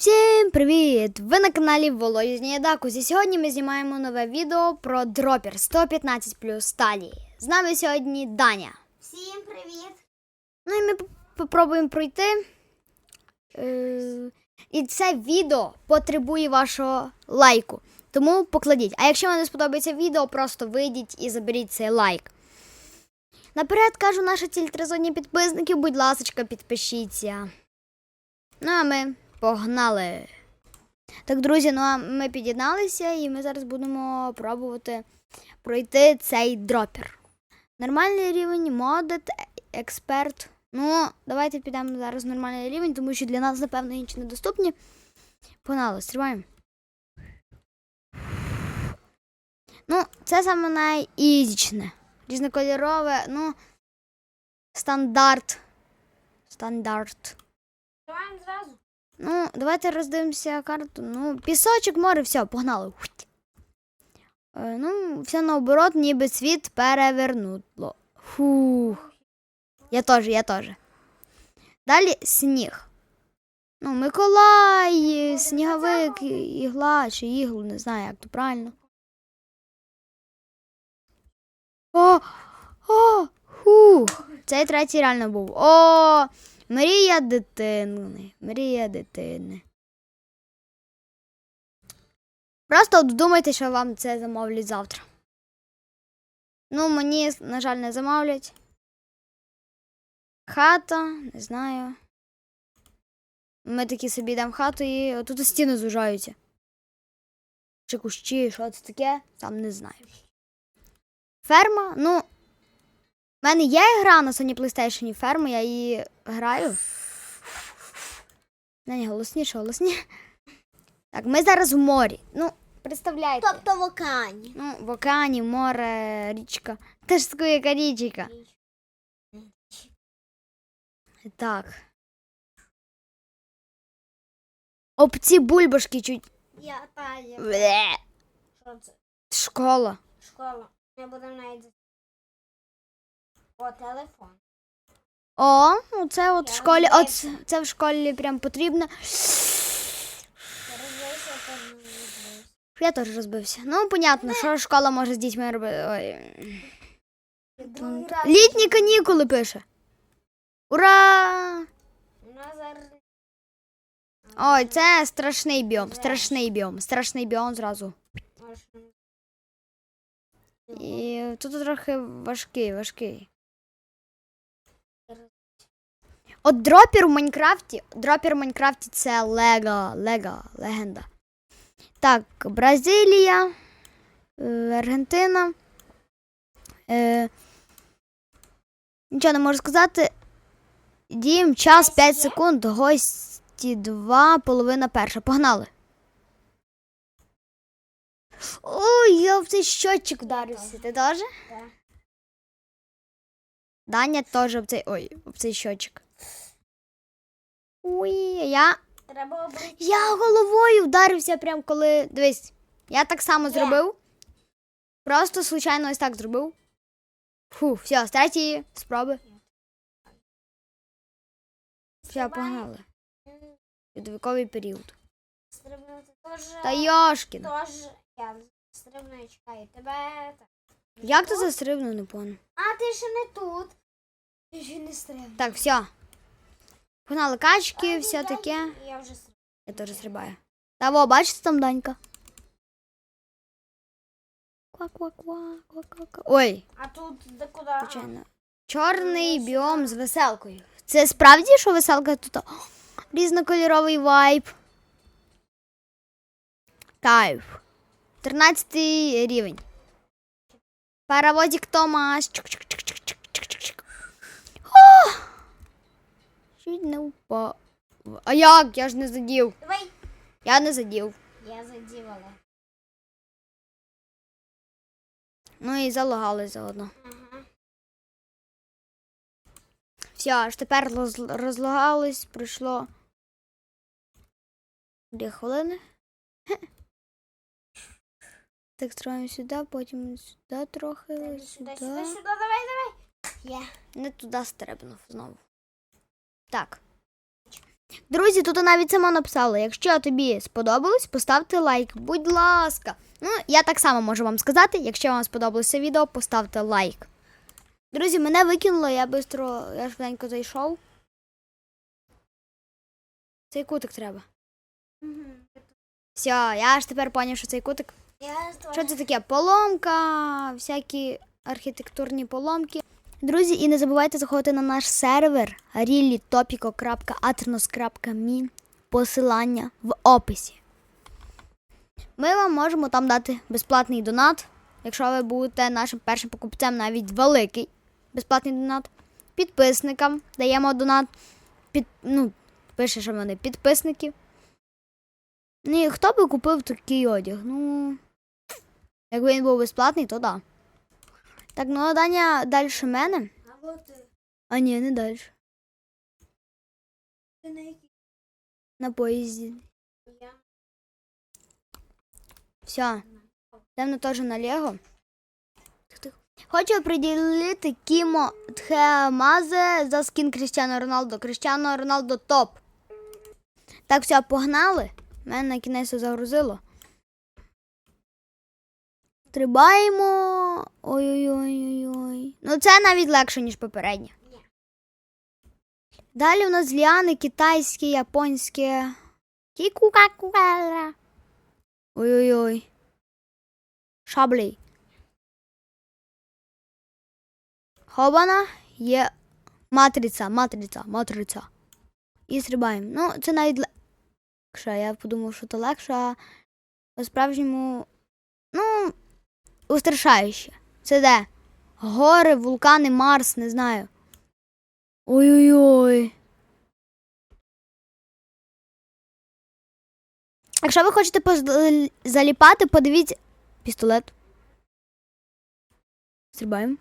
Всім привіт! Ви на каналі Володя Зніядакус. І сьогодні ми знімаємо нове відео про дропер 115 плюс сталі. З нами сьогодні Даня. Всім привіт! Ну і ми попробуємо пройти. Е- і це відео потребує вашого лайку. Тому покладіть. А якщо вам не сподобається відео, просто вийдіть і заберіть цей лайк. Наперед кажу, наша ціль тризонні підписників, будь ласка, підпишіться. Ну а ми погнали. Так, друзі, ну а ми під'єдналися і ми зараз будемо пробувати пройти цей дропер. Нормальний рівень, модет, експерт. Ну, давайте підемо зараз в нормальний рівень, тому що для нас, напевно, інші недоступні. Погнали, стрибаємо. Ну, це саме найізічне. Різнокольорове, ну, стандарт. Стандарт. Давай зразу. Ну, давайте роздивимося карту. Ну, пісочок, море, все, погнали. Е, ну, все наоборот, ніби світ перевернуло. Фух. Я теж, я теж. Далі сніг. Ну, Миколай, сніговик, ігла чи іглу, не знаю, як то правильно. О! О! Хух! Цей третій реально був. О! Мрія дитини. Мрія дитини. Просто думайте, що вам це замовлять завтра. Ну, мені, на жаль, не замовлять. Хата, не знаю. Ми такі собі йдемо хату і отут стіни зужаються. Чи кущі, що це таке, сам не знаю. Ферма, ну. в мене є гра на Sony PlayStation ферма, я її граю. Не, ні, голосніше, голосніше. Так, ми зараз в морі. Ну, представляєте. Тобто в океані. Ну, в океані, море, річка. Теж така яка річка. Так. Об ці бульбашки чуть. Я Тая. Бле. Що це? Школа. Школа. Ми будемо навіть. О, телефон. О, ну це от в школі. От це в школі прям потрібно. Я теж розбився. Ну, понятно, що школа може з дітьми робити. Ой. Літні канікули пише. Ура! Ой, це страшний біом, страшний біом, страшний біом зразу. І тут трохи важкий, важкий. От дропер у Майнкрафті. Дропер у Майнкрафті це Лего, Лего, легенда. Так, Бразилія, е, Аргентина. Е, нічого не можу сказати. Дім, час 5 секунд, гості 2, половина перша. Погнали. Ой, я в цей щотчик вдарився. Ти теж? Так. Даня теж в цей. Ой, в цей щотчик. Ой, я. Треба обрити. Я головою вдарився прям коли. Дивись, я так само Де? зробив. Просто случайно ось так зробив. Фу, все, з третьої спроби. Все, погнали. Льодовиковий період. Стрибнути теж. Та Йошкін. Тож я стрибну і чекаю тебе. Як ти застрибнув, не понял. А ти ще не тут. Ти ще не стрибнув. Так, все. Погнали качки, А, все таке. Я вже. Я теж стрибаю. Та во, бачите там Данька? Ква-ква-ква, ква-ква-ква. Ой, А тут де куди? звичайно. Чорний біом з веселкою. Це справді, що веселка тут? О, Різнокольоровий вайб. Кайф. 13 рівень. Паровозик Томас. Чик-чик-чик-чик-чик-чик-чик. О! Чуть не упав. А як? Я ж не задів. Давай. Я не задів. Я задівала. Ну і залагали заодно. Ага. Все, аж тепер роз- розлагались, пройшло дві хвилини. Хе. Так строїмо сюди, потім сюди трохи, Сюди, сюди, сюди. сюди, давай, давай. Я. Не туди стрибнув знову. Так. Друзі, тут навіть сама написала: якщо тобі сподобалось, поставте лайк. Будь ласка. Ну, я так само можу вам сказати, якщо вам сподобалося відео, поставте лайк. Друзі, мене викинуло, я бистро, я швиденько зайшов. Цей кутик треба. Все, я ж тепер поняв, що цей кутик. Що це таке? Поломка, всякі архітектурні поломки. Друзі, і не забувайте заходити на наш сервер reallytopico.aternos.me Посилання в описі. Ми вам можемо там дати безплатний донат, якщо ви будете нашим першим покупцем, навіть великий безплатний донат. Підписникам даємо донат. Під, ну, пише, що вони підписники. Ну і хто би купив такий одяг? Ну. Якби він був безплатний, то да. Так, ну Даня далі мене. Або ти. А ні, не далі. Ти на якій? На поїзді. Я. Все. Йдемо теж на Лего. Хочу приділити Кімо Тхемазе за скін Кріштіано Роналдо. Кріштіано Роналдо топ. Так, все, погнали. Мене на кінець загрузило. Стрибаємо. Ой-ой-ой-ой. Ну це навіть легше, ніж попереднє. Далі у нас ліани китайське, японське. Кікука-кука. Ой-ой-ой. Шаблі. Хобана є матриця, матриця, матриця. І стрибаємо. Ну, це навіть легше. Я подумав, що це легше, а по-справжньому. Ну, устрашающе. Це де? Гори, вулкани, Марс, не знаю. Ой-ой-ой. Якщо ви хочете заліпати, подивіться. Пістолет. Стрибаємо.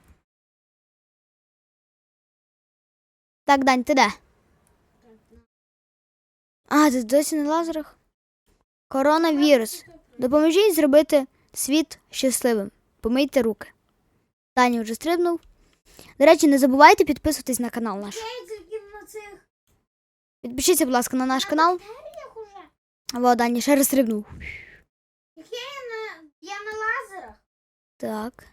Так, Дань, ти де? А, ти досі на лазерах? Коронавірус. Допоможіть зробити світ щасливим. Помийте руки. Даня вже стрибнув. До речі, не забувайте підписуватись на канал наш. Підпишіться, будь ласка, на наш канал. Во, Даня ще раз стрибнув. Я на. Лазерах. Так.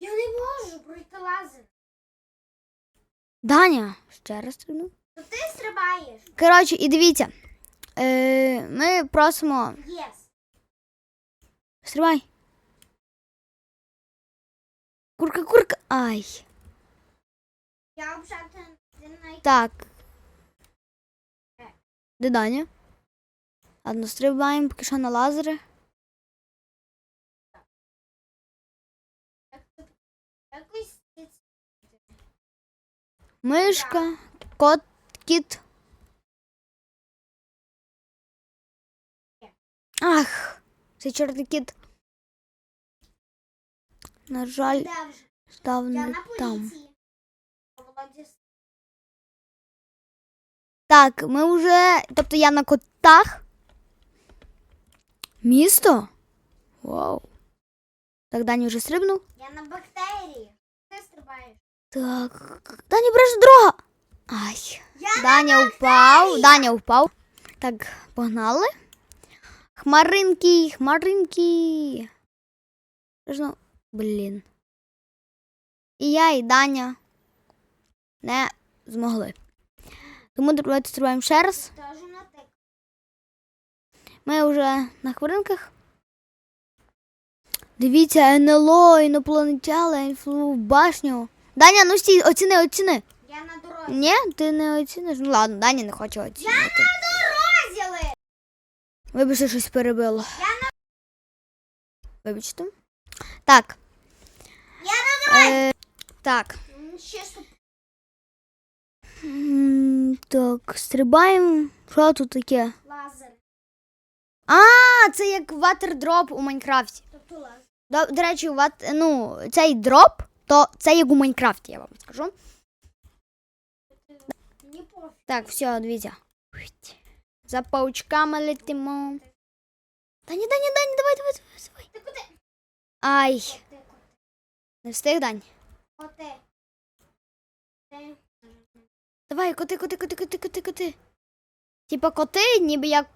Я не можу пройти лазер. Даня, ще раз стрибнув. То ти стрибаєш. Коротше, і дивіться. Е, ми просимо. Єс. Стрибай. Курка, курка. Ай. Я взагалі на Так. Де Даня? Ладно, стрибаємо поки що на лазери. Мишка, кот, кіт. Ах, цей чорний кіт. На жаль, став не на там. Так, ми вже. Тобто я на котах. Місто? Вау. Так, Даня вже стрибнув. Я на бактерії. Ти стрибаєш. Так. Даня береш дорога. Ай. Я Даня впав. Даня впав. Так, погнали. Хмаринки, хмаринки. Ну, Блін. І я, і Даня не змогли. Тому давайте стрибаємо ще раз. Ми вже на хвилинках. Дивіться, НЛО, інопланетяни, в башню. Даня, ну стій, оціни, оціни. Я на дорозі. Ні, ти не оціниш. Ну ладно, Даня не хоче оцінити. Я на Дорозі ли. Вибачте, щось перебило. Я на Вибачте. Так. Е, так. М, Так, стрибаємо. Що тут таке? Лазер. А, це як ватердроп у Майнкрафті. Тобто лазер. До, до речі, ват, ну, цей дроп, то це як у Майнкрафті, я вам скажу. Так, все, дивіться. За паучками летимо. Даня, Даня, Даня, давай, давай, давай, давай. Ай. Не встиг, Дань. Коти. Ти. Давай, коти, коти, коти, коти, коти, коти. Типа коти, ніби як